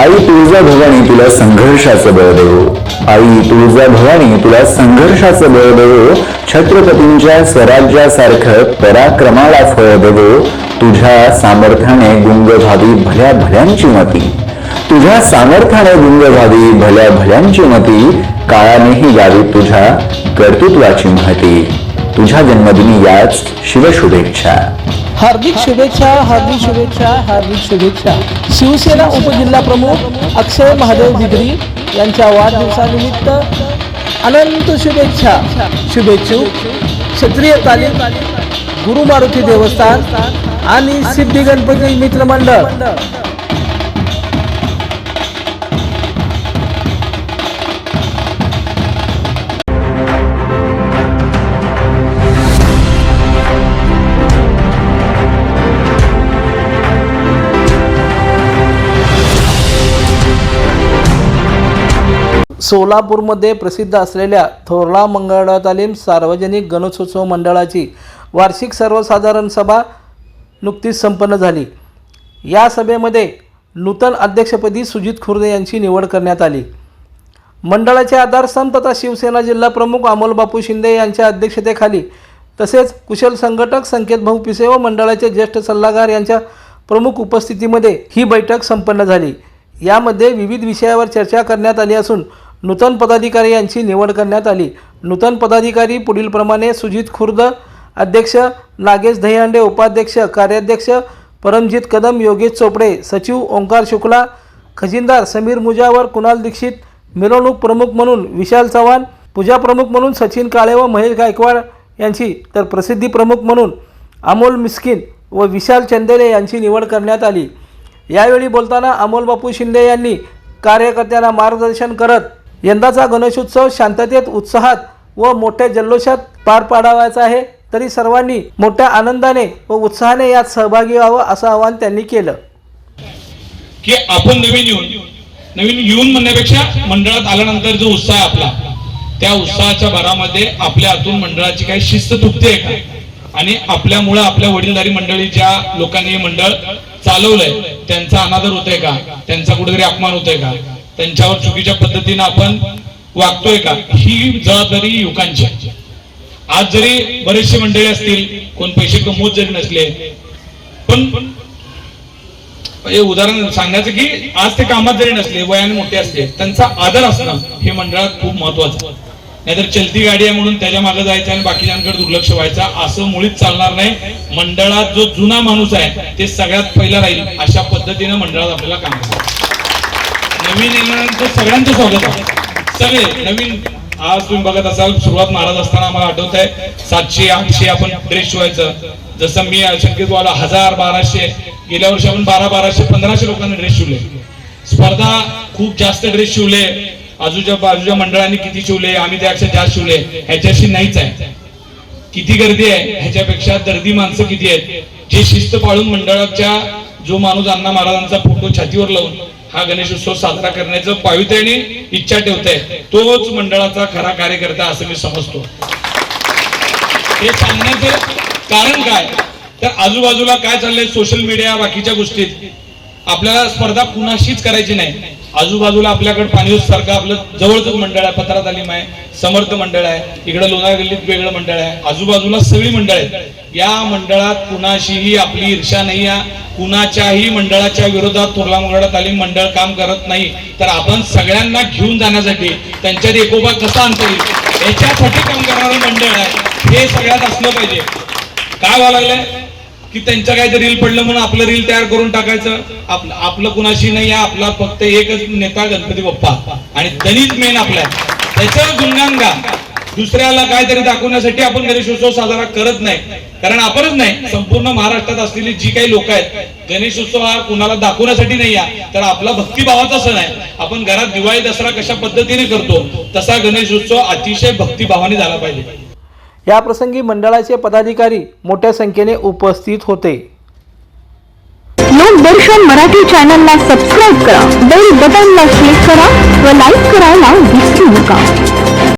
आई तुळजा भवानी तुला संघर्षाचं बळ देवो. आई तुळजा भवानी तुला संघर्षाचं बळ देवो. छत्रपतींच्या स्वराज्यासारखं पराक्रमाला फळ देवो. तुझ्या सामर्थ्याने गुंग व्हावी भल्या भल्यांची मती. तुझ्या सामर्थ्याने गुंग व्हावी भल्या भल्यांची मती. काळानेही यावी तुझ्या कर्तृत्वाची महती. तुझ्या जन्मदिनी याच शिवशुभेच्छा. हार्दिक शुभेच्छा हार्दिक शुभेच्छा हार्दिक शुभेच्छा. शिवसेना उपजिल्हा प्रमुख अक्षय महादेव दिगरी यांच्या वाढदिवसानिमित्त अनंत शुभेच्छा. शुभेच्छू. क्षत्रिय तालीम गुरु मारुती देवस्थान आणि सिद्धी गणपती मित्रमंडळ सोलापूरमध्ये प्रसिद्ध असलेल्या थोरला मंगळा तालीम सार्वजनिक गणेशोत्सव मंडळाची वार्षिक सर्वसाधारण सभा नुकतीच संपन्न झाली. या सभेमध्ये नूतन अध्यक्षपदी सुजित खुर्दे यांची निवड करण्यात आली. मंडळाचे आधारस्तंभ तथा शिवसेना जिल्हा प्रमुख अमोल बापू शिंदे यांच्या अध्यक्षतेखाली तसेच कुशल संघटक संकेत भाऊ पिसे व मंडळाचे ज्येष्ठ सल्लागार यांच्या प्रमुख उपस्थितीमध्ये ही बैठक संपन्न झाली. यामध्ये विविध विषयावर चर्चा करण्यात आली असून नूतन पदाधिकारी यांची निवड करण्यात आली. नूतन पदाधिकारी पुढीलप्रमाणे सुजित खुर्द अध्यक्ष नागेश दहीहंडे उपाध्यक्ष कार्याध्यक्ष परमजित कदम योगेश चोपडे सचिव ओंकार शुक्ला खजिनदार समीर मुजावर कुणाल दीक्षित मिरवणूक प्रमुख म्हणून विशाल चव्हाण पूजा प्रमुख म्हणून सचिन काळे व महेश गायकवाड यांची तर प्रसिद्धी प्रमुख म्हणून अमोल मिस्किन व विशाल चंदेले यांची निवड करण्यात आली. यावेळी बोलताना अमोल बापू शिंदे यांनी कार्यकर्त्यांना मार्गदर्शन करत यंदाचा गणेशोत्सव शांततेत उत्साहात व मोठ्या जल्लोषात पार पाडावायचा आहे तरी सर्वांनी मोठ्या आनंदाने व उत्साहाने यात सहभागी व्हावं असं आवाहन त्यांनी केलं. की आपण नवीन येऊन नवीन येऊन म्हणण्यापेक्षा मंडळात आल्यानंतर जो उत्साह आहे आपला त्या उत्साहाच्या भरामध्ये आपल्या हातून मंडळाची काही शिस्त तुटते का? आणि आपल्यामुळे आपल्या वडीलधारी मंडळी ज्या लोकांनी हे मंडळ चालवलंय त्यांचा अनादर होतोय का? त्यांचा कुठेतरी अपमान होतोय का? त्यांच्यावर चुकीच्या पद्धतीनं आपण वागतोय का? ही जबाबदारी युवकांची आज जरी बरेचसे मंडळी असतील कोण पैसे कमवत जरी नसले पण उदाहरण सांगण्याचं की आज ते कामात जरी नसले वयाने मोठे असले त्यांचा आदर असणं हे मंडळात खूप महत्वाचं नाहीतर चलती गाडी आहे म्हणून त्याच्यामागे जायचं आणि बाकीच्यांकडे दुर्लक्ष व्हायचं असं मुळीच चालणार नाही. मंडळात जो जुना माणूस आहे ते सगळ्यात पहिला राहील अशा पद्धतीनं मंडळात आपल्याला काम करायचं. नवीन येणाऱ्यांचं सगळ्यांचं स्वागत आहे. सगळे नवीन आज तुम्ही बघत असाल सुरुवात महाराज असताना आम्हाला आठवत आहे सातशे आठशे आपण ड्रेस शिवायचं. जसं मी शक्यतो हजार बाराशे गेल्या वर्षी आपण बारा बाराशे पंधराशे लोकांनी ड्रेस शिवले. स्पर्धा खूप जास्त ड्रेस शिवले. आजूच्या बाजूच्या मंडळांनी किती शिवले आम्ही त्यापेक्षा जास्त शिवले. ह्याच्याशी नाहीच आहे. किती गर्दी आहे ह्याच्यापेक्षा दर्दी माणसं किती आहेत. जे शिस्त पाळून मंडळाच्या जो माणूस अण्णा महाराजांचा फोटो छातीवर लावून हा गणेशोत्सव साजरा करण्याचं पावित्र्याने इच्छा ठेवते तोच मंडळाचा खरा कार्यकर्ता असं मी समजतो. हे सांगण्याचं कारण काय? तर आजूबाजूला काय चाललंय सोशल मीडिया बाकीच्या गोष्टीत आपल्याला स्पर्धा कुणाशीच करायची नाही. आजूबाजूला आपल्याकडे पाणी सारखं आपलं जवळच मंडळ आहे पत्रा आलीम आहे समर्थ मंडळ आहे इकडे लोणार गल्लीत वेगळं मंडळ आहे आजूबाजूला सगळी मंडळ आहेत. या मंडळात कुणाशीही आपली ईर्षा नाही आहे. कुणाच्याही मंडळाच्या विरोधात थोरला मंगळा तालीम मंडळ काम करत नाही तर आपण सगळ्यांना घेऊन जाण्यासाठी त्यांच्यात एकोबा कसा आणता येईल? याच्यासाठी काम करणारं मंडळ आहे. हे सगळ्यात असलं पाहिजे. काय व्हायला लागलंय? की त्यांचं काहीतरी रील पडलं म्हणून आपलं रील तयार करून टाकायचं. आपलं आपलं कुणाशी नाही आहे आपला फक्त एकच नेता गणपती बाप्पा. आणि दलित मेन आपला त्याच्यावर गुणगान गा. दुसऱ्याला काहीतरी दाखवण्यासाठी आपण गणेशोत्सव साजरा करत नाही. कारण आपणच नाही संपूर्ण महाराष्ट्रात असलेली जी काही लोक आहेत गणेशोत्सव हा कुणाला दाखवण्यासाठी नाही आहे. तर आपला भक्तिभावाचा सण आहे. आपण घरात दिवाळी दसरा कशा पद्धतीने करतो तसा गणेशोत्सव अतिशय भक्तिभावाने झाला पाहिजे. याप्रसंगी मंडळाचे पदाधिकारी मोठ्या संख्येने उपस्थित होते. लोकदर्शन मराठी चॅनलला सबस्क्राईब करा बेल बटनला क्लिक करा व लाईक करायला विसरू नका.